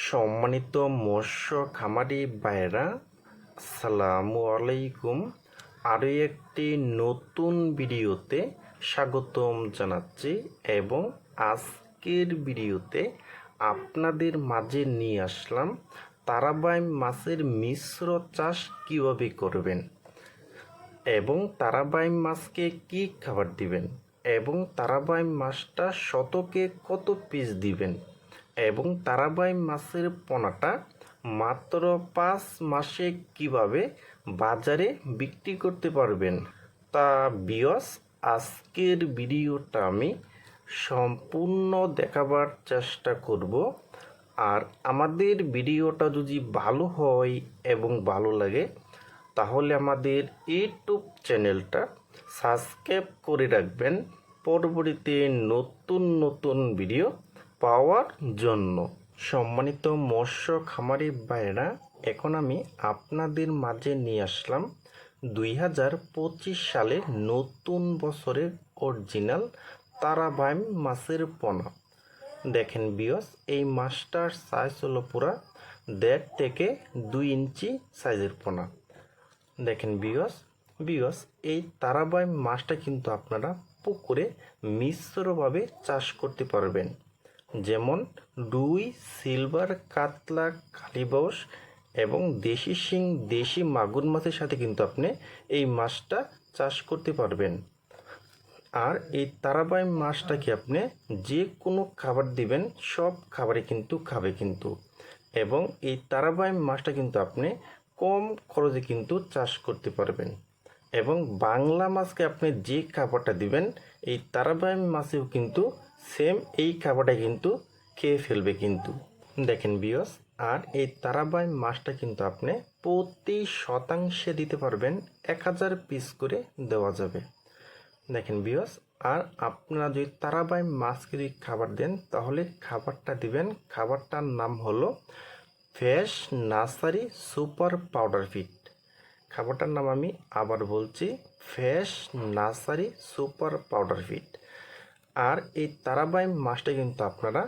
সম্মানিত মৎস্য খামারি ভাইরা আসসালামু আলাইকুম। আরও একটি নতুন ভিডিওতে স্বাগতম জানাচ্ছি এবং আজকের ভিডিওতে আপনাদের মাঝে নিয়ে আসলাম তারাবাই মাছের মিশ্র চাষ কীভাবে করবেন এবং তারাবাই মাছকে কি খাবার দিবেন এবং তারাবাই মাছটা শতকে কত পিস দিবেন এবং তারাবাই মাছের পোনাটা মাত্র পাঁচ মাসে কীভাবে বাজারে বিক্রি করতে পারবেন? তা বিয়স আজকের ভিডিওটা আমি সম্পূর্ণ দেখাবার চেষ্টা করব। আর আমাদের ভিডিওটা যদি ভালো হয় এবং ভালো লাগে, তাহলে আমাদের ইউটিউব চ্যানেলটা সাবস্ক্রাইব করে রাখবেন। পরবর্তীতে নতুন নতুন ভিডিও পাওয়ার জন্য। সম্মানিত মৎস্য খামারি ভাইরা এখন আমি আপনাদের মাঝে নিয়ে আসলাম দুই হাজার পঁচিশ সালে নতুন বছরের অরিজিনাল তারাবাইম মাছের পোনা। দেখেন বিয়স এই মাছটার সাইজ হলো পুরা দেড় থেকে দুই ইঞ্চি সাইজের পোনা। দেখেন বিয়স বিয়স এই তারাবাইম মাছটা কিন্তু আপনারা পুকুরে মিশ্রভাবে চাষ করতে পারবেন। যেমন রুই সিলভার, কাতলা, কালিবাউস এবং দেশি শিং, দেশি মাগুর মাছের সাথে কিন্তু আপনি এই মাছটা চাষ করতে পারবেন। আর এই তারাবাই মাছটাকে আপনি যে কোনো খাবার দিবেন, সব খাবারে কিন্তু খাবে কিন্তু। এবং এই তারাবাই মাছটা কিন্তু আপনি কম খরচে কিন্তু চাষ করতে পারবেন। এবং বাংলা মাছকে আপনি যে খাবারটা দিবেন, এই তারাবাই মাছেও কিন্তু সেম এই খাবারটা কিন্তু খেয়ে ফেলবে কিন্তু। দেখেন বিয়স আর এই তারাবাই মাছটা কিন্তু আপনি প্রতি শতাংশে দিতে পারবেন, এক হাজার পিস করে দেওয়া যাবে। দেখেন বিয়স আর আপনারা যদি তারাবাই মাছকে যদি খাবার দেন, তাহলে খাবারটা দিবেন, খাবারটার নাম হলো fresh nursery super powder fit. খাবারটার নাম আমি আবার বলছি, fresh nursery super powder fit. আর এই তারাবাই মাছটা কিন্তু আপনারা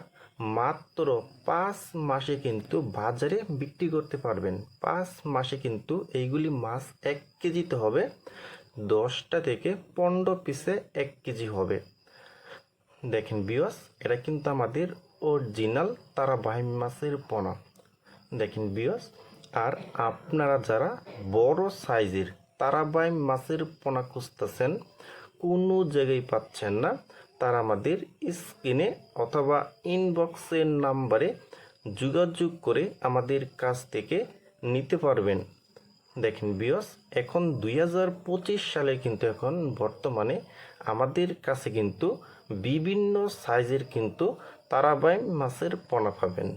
মাত্র পাঁচ মাসে কিন্তু বাজারে বিক্রি করতে পারবেন। পাঁচ মাসে কিন্তু এইগুলি মাছ এক কেজিতে হবে, দশটা থেকে পনেরো পিসে এক কেজি হবে। দেখেন বিয়স এটা কিন্তু আমাদের অরিজিনাল তারাবাই মাছের পোনা। দেখেন বিয়স আর আপনারা যারা বড় সাইজের তারাবাই মাছের পোনা খুঁজতেছেন, কোনো জায়গায় পাচ্ছেন না। তারা আমাদের স্ক্রিনে অথবা ইনবক্সের নাম্বারে যোগাযোগ করে আমাদের কাছ থেকে নিতে পারবেন। দেখেন বিয়স এখন দুই হাজার পঁচিশ সালে কিন্তু এখন বর্তমানে আমাদের কাছে কিন্তু বিভিন্ন সাইজের কিন্তু তারাবাই মাছের পোনা পাবেন।